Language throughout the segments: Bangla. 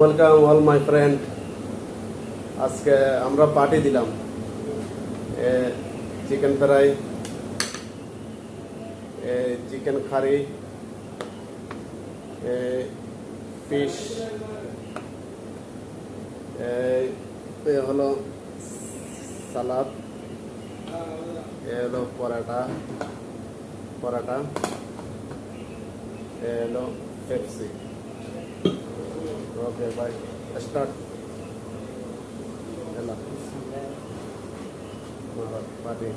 ওয়েলকাম অল মাই ফ্রেন্ড আজকে আমরা পার্টি দিলাম। Chicken fry chicken curry fish এ হলো সালাদ, এ হলো পরাটা পরাটা, এ হলো Pepsi draw thereby start. Allah Mati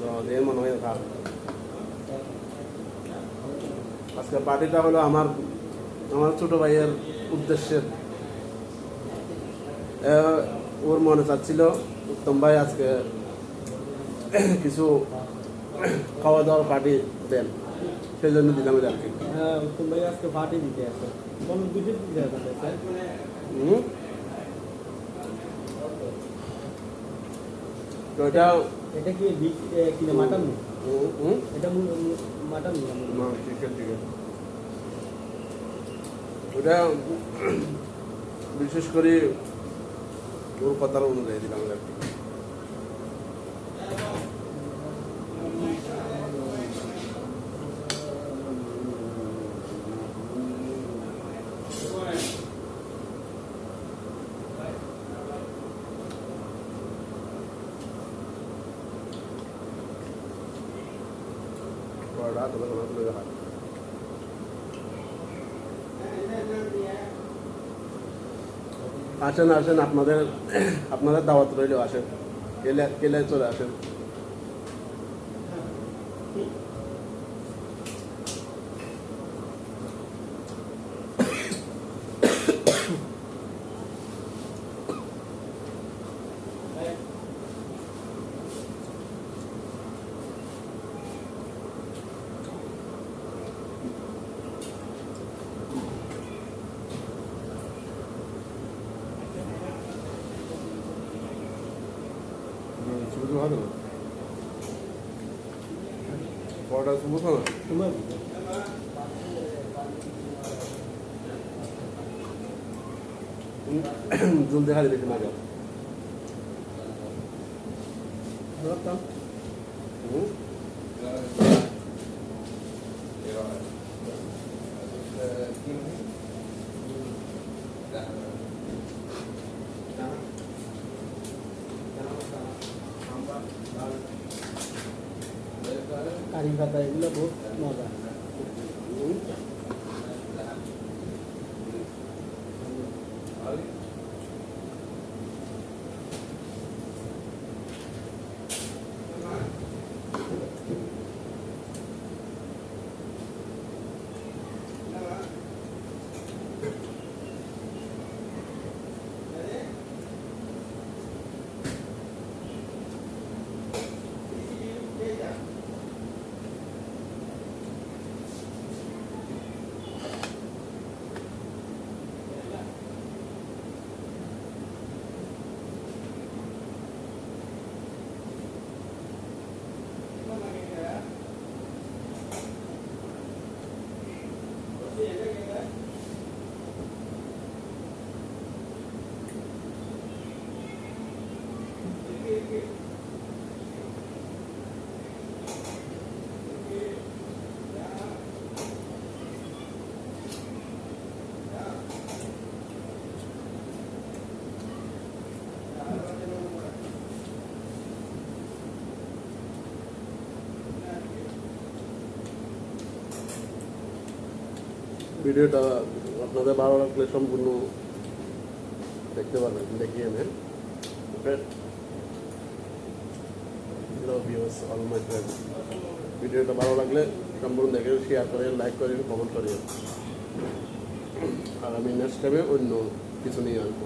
তো দিয়ে মনে হয় ভালো আজকে পার্টিটা হলো আমার আমার ছোট ভাইয়ের উদ্দেশ্যে। ওর মনে চাচ্ছিল, উত্তম ভাই আজকে কিছু খাওয়া দাওয়ার পার্টি দেন। সেই জন্য দিলাম আর কি হ্যাঁ দিতে হুম? তো এটা এটা কি কিনা মাটন? এটা মাটন. ওটা বিশেষ করে ওর কথার অনুযায়ী দিলাম আর কি পরোটা হবে তোমার তুলে দেখা আসেন আসেন, আপনাদের আপনাদের দাওয়াত রইল, আসেন। কেলে কেলে চলে আসেন? না পরোটা শুরু হবে না তোমার জল দেখা দিবে না ধরতাম হুম কারি পাতা এগুলো বহুত মজা। ভিডিওটা আপনাদের ভালো লাগলে সম্পূর্ণ দেখতে পারবেন, দেখিয়ে নেন। ওকে অল ভিডিওটা ভালো লাগলে সম্পূর্ণ দেখে শেয়ার করেন লাইক করেন কমেন্ট করেন আর আমি নেক্সট টাইমে অন্য কিছু নিয়ে আসব।